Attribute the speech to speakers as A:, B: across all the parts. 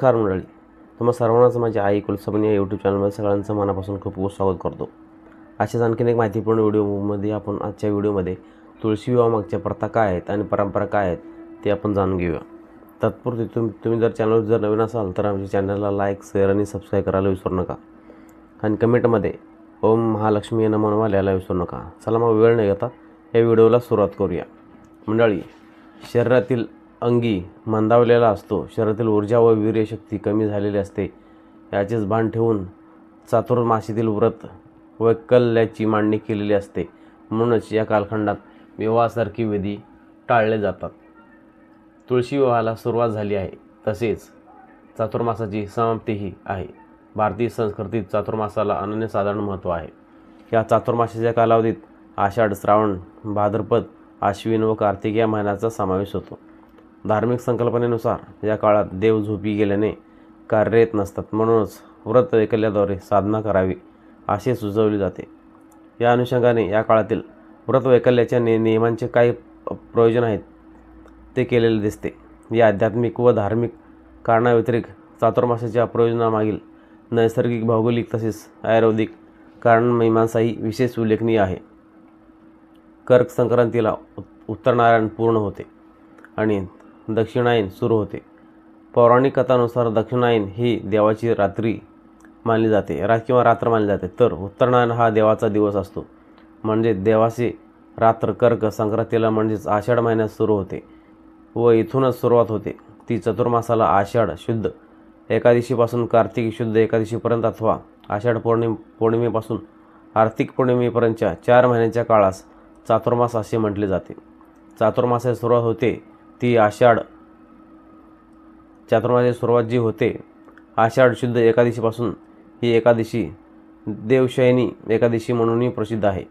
A: नमस्कार मंडळी. तुम्हा सर्वांनाच माझ्या आई कुलसमन या यूट्यूब चॅनलमध्ये सगळ्यांचं मनापासून खूप खूप स्वागत करतो. अशाच आणखीन एक माहितीपूर्ण व्हिडिओमध्ये आपण आजच्या व्हिडिओमध्ये तुळशी विवाहामागच्या प्रथा काय आहेत आणि परंपरा काय आहेत ते आपण जाणून घेऊया. तत्पूर्वी तुम्ही तुम्ही जर चॅनल जर नवीन असाल तर आमच्या चॅनलला लाईक शेअर आणि सबस्क्राईब करायला विसरू नका. आणि कमेंटमध्ये ओम महालक्ष्मी यांना नमन लिहायला विसरू नका. चला मग वेळ नाही घेता या व्हिडिओला सुरुवात करूया. मंडळी शरीरातील अंगी मंदावलेला असतो. शरीरातील ऊर्जा व वीर्यशक्ती कमी झालेली असते. याचेच भान ठेवून चातुर्मासीतील व्रत वैकल्याची मांडणी केलेली असते. म्हणूनच या कालखंडात विवाहासारखी विधी टाळले जातात. तुळशी विवाहाला सुरुवात झाली आहे. तसेच चातुर्मासाची समाप्तीही आहे. भारतीय संस्कृतीत चातुर्मासाला अनन्यसाधारण महत्त्व आहे. या चातुर्मासाच्या कालावधीत आषाढ श्रावण भाद्रपद आश्विन व कार्तिक या महिन्याचा समावेश होतो. धार्मिक संकल्पनेनुसार या काळात देव झोपी गेल्याने कार्यरत नसतात. म्हणूनच व्रत वैकल्याद्वारे साधना करावी असे सुचवले जाते. या अनुषंगाने या काळातील व्रत वैकल्याच्या ने नियमांचे काही प्रयोजन आहेत. ते केलेले दिसते. या आध्यात्मिक व धार्मिक कारणाव्यतिरिक्त चातुर्मासाच्या प्रयोजनामागील नैसर्गिक भौगोलिक तसेच आयुर्वेदिक कारणमीमांसाही विशेष उल्लेखनीय आहे. कर्क संक्रांतीला उत्तरनारायण पूर्ण होते आणि दक्षिणायन सुरू होते. पौराणिक कथानुसार दक्षिणायन ही देवाची रात्री मानली जाते रा किंवा रात्र मानली जाते. तर उत्तरनारायण हा देवाचा दिवस असतो. म्हणजे देवाचे रात्र कर्क संक्रांतीला म्हणजेच आषाढ महिन्यात सुरू होते व इथूनच सुरुवात होते. ती चतुर्मासाला आषाढ शुद्ध एकादशीपासून कार्तिक शुद्ध एकादशीपर्यंत अथवा आषाढ पौर्णिम पौर्णिमेपासून आर्थिक पौर्णिमेपर्यंतच्या चार महिन्यांच्या काळास चातुर्मास असे म्हटले जाते. चातुर्मासाची सुरुवात होते ती आषाढ चातुर्माची सुरुवात जी होते आषाढ शुद्ध एकादशीपासून ही एकादशी देवशयनी एकादशी म्हणूनही प्रसिद्ध आहे.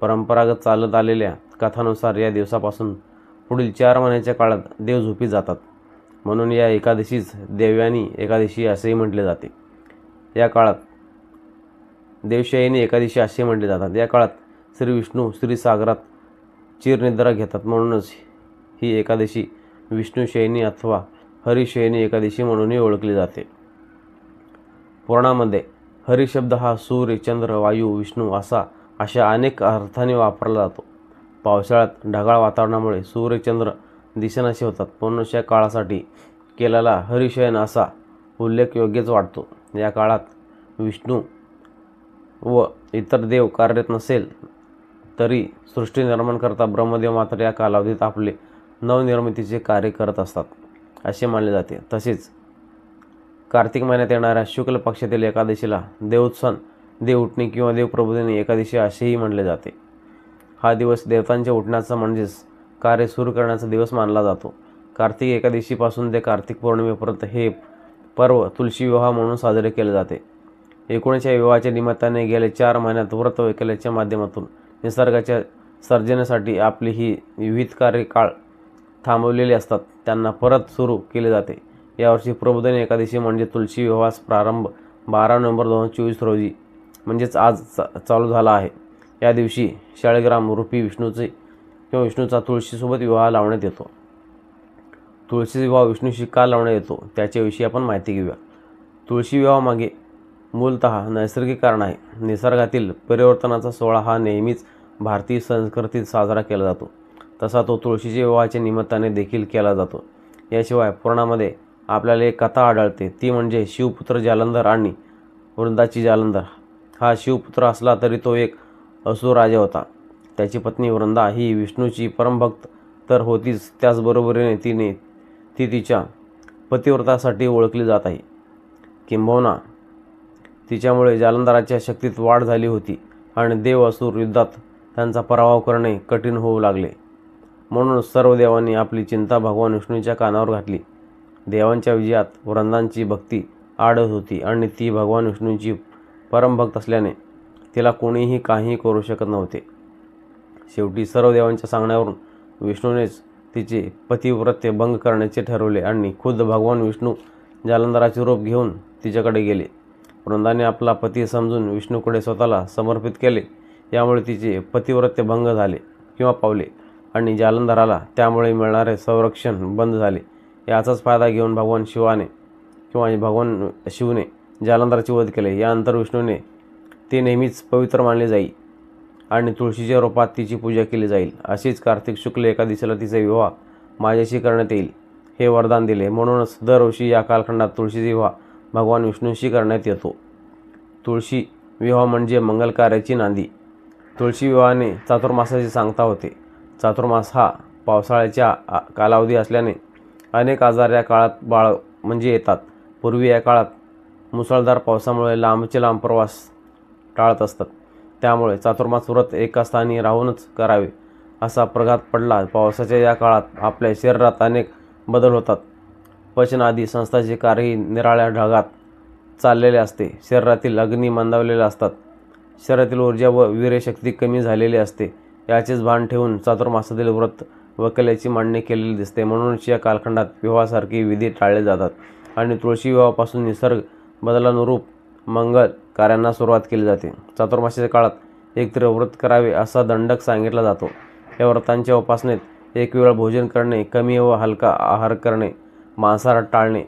A: परंपरागत चालत आलेल्या कथानुसार या दिवसापासून पुढील चार महिन्याच्या काळात देव झोपी जातात. म्हणून या एकादशीच देवयानी एकादशी असेही म्हटले जाते. या काळात देवशयनी एकादशी असे म्हटले जातात. या काळात श्री विष्णू श्रीसागरात चिरनिद्रा घेतात म्हणूनच ही एकादशी विष्णुशयनी अथवा हरिशयनी एकादशी म्हणूनही ओळखली जाते. पुराणामध्ये हरिशब्द हा सूर्य चंद्र वायू विष्णू असा अशा अनेक अर्थाने वापरला जातो. पावसाळ्यात ढगाळ वातावरणामुळे सूर्यचंद्र दिशेनाशी होतात. मनुष्य या काळासाठी केलेला हरिशयन असा उल्लेख योग्यच वाटतो. या काळात विष्णू व इतर देव कार्यरत नसेल तरी सृष्टी निर्माण करता ब्रह्मदेव मात्र या कालावधीत आपले नवनिर्मितीचे कार्य करत असतात असे मानले जाते. तसेच कार्तिक महिन्यात येणाऱ्या शुक्ल पक्षातील एकादशीला देवोत्सन देव उठणे किंवा देवप्रबोधिनी एकादशी असेही म्हणले जाते. हा दिवस देवतांच्या उठण्याचा म्हणजेच कार्य सुरू करण्याचा दिवस मानला जातो. कार्तिक एकादशीपासून ते कार्तिक पौर्णिमेपर्यंत हे पर्व तुलसी विवाह म्हणून साजरे केले जाते. एकोणीसच्या विवाहाच्या निमित्ताने गेले चार महिन्यात व्रत केल्याच्या माध्यमातून निसर्गाच्या सर्जनेसाठी आपली ही विविध कार्यकाळ थांबवलेले असतात. त्यांना परत सुरू केले जाते. यावर्षी प्रबोधन एकादशी म्हणजे तुळशी विवाहास प्रारंभ बारा नोव्हेंबर दोन हजार चोवीस रोजी म्हणजेच आज चा चालू झाला आहे. या दिवशी शाळेग्राम रुपी विष्णूचे किंवा विष्णूचा तुळशीसोबत विवाह लावण्यात येतो. तुळशी विवाह विष्णूशी का लावण्यात येतो. त्याच्याविषयी आपण माहिती घेऊया. तुळशी विवाहामागे मूलतः नैसर्गिक कारण आहे. निसर्गातील परिवर्तनाचा सोहळा हा नेहमीच भारतीय संस्कृतीत साजरा केला जातो. तसा तो तुळशीच्या विवाहाच्या निमित्ताने देखील केला जातो. याशिवाय पुराणामध्ये आपल्याला एक कथा आढळते ती म्हणजे शिवपुत्र जालंधर आणि वृंदाची जालंधर. हा शिवपुत्र असला तरी तो एक असुर राजा होता. त्याची पत्नी वृंदा ही विष्णूची परमभक्त तर होतीच. त्याचबरोबरीने तिने ती तिच्या पतिव्रतासाठी ओळखली जात आहे. किंबहुना तिच्यामुळे जालंधराच्या शक्तीत वाढ झाली होती आणि देव असुर युद्धात त्यांचा पराभव करणे कठीण होऊ लागले. म्हणून सर्व देवांनी आपली चिंता भगवान विष्णूच्या कानावर घातली. देवांच्या विजयात वृंदांची भक्ती आडत होती आणि ती भगवान विष्णूंची परमभक्त असल्याने तिला कोणीही काहीही करू शकत नव्हते. शेवटी सर्व देवांच्या सांगण्यावरून विष्णूनेच तिचे पतिव्रत्य भंग करण्याचे ठरवले आणि खुद्द भगवान विष्णू जालंधराचे रूप घेऊन तिच्याकडे गेले. वृंदाने आपला पती समजून विष्णूकडे स्वतःला समर्पित केले. यामुळे तिचे पतिव्रत्य भंग झाले किंवा पावले. आणि जालंधराला त्यामुळे मिळणारे संरक्षण बंद झाले. याचाच फायदा घेऊन भगवान शिवाने किंवा भगवान शिवने जालंधराचे वध केले. यानंतर विष्णूने ते नेहमीच पवित्र मानले जाईल आणि तुळशीच्या रूपात तिची पूजा केली जाईल. अशीच कार्तिक शुक्ल एकादशीला तिचा विवाह माझ्याशी करण्यात येईल हे वरदान दिले. म्हणूनच दरवर्षी या कालखंडात तुळशीचा विवाह भगवान विष्णूंशी करण्यात येतो. तुळशी विवाह म्हणजे मंगल कार्याची नांदी. तुळशी विवाहाने चातुर्मासाची सांगता होते. चातुर्मास हा पावसाळ्याच्या आ- कालावधी असल्याने अनेक आजार या काळात बाळ म्हणजे येतात. पूर्वी या काळात मुसळधार पावसामुळे लांबचे लांब प्रवास टाळत असतात. त्यामुळे चातुर्मास व्रत एका स्थानी राहूनच करावे असा प्रघात पडला. पावसाच्या या काळात आपल्या शरीरात अनेक बदल होतात. पचन आदी संस्थाचे कार्यही निराळ्या ढगात चाललेले असते. शरीरातील अग्नी मंदावलेले असतात. शरीरातील ऊर्जा व वीर्यशक्ती कमी झालेली असते. याचेच भान ठेवून चातुर्मासातील व्रत व कलेची मांडणी केलेली दिसते. म्हणूनच या कालखंडात विवाहासारखी विधी टाळले जातात आणि तुळशी विवाहापासून निसर्ग बदलानुरूप मंगल कार्यांना सुरुवात केली जाते. चातुर्मासाच्या काळात एकत्र व्रत करावे असा दंडक सांगितला जातो. या व्रतांच्या उपासनेत एक वेळ भोजन करणे कमी व हलका आहार करणे मांसाहार टाळणे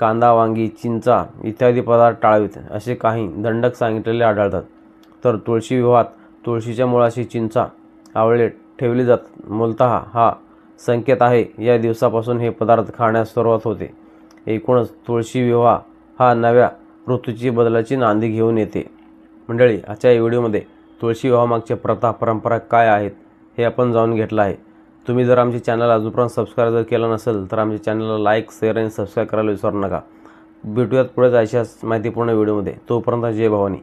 A: कांदा वांगी चिंचा इत्यादी पदार्थ टाळावेत असे काही दंडक सांगितलेले आढळतात. तर तुळशी विवाहात तुळशीच्या मुळाशी चिंचा आवळे ठेवली जात. मूलतः हा संकेत आहे या दिवसापासून हे पदार्थ खाण्यास सुरुवात होते. एकूणच तुळशी विवाह हा नव्या ऋतूची बदलाची नांदी घेऊन येते. मंडळी आजच्या या व्हिडिओमध्ये तुळशी विवाहामागचे प्रथा परंपरा काय आहेत हे आपण जाणून घेतलं आहे. तुम्ही जर आमचे चॅनल अजूनपर्यंत सबस्क्राईब जर केलं नसेल तर आमच्या चॅनलला लाईक शेअर आणि सबस्क्राईब करायला विसरू नका. भेटूयात पुढे जायच्या माहितीपूर्ण व्हिडिओमध्ये. तोपर्यंत जय भवानी.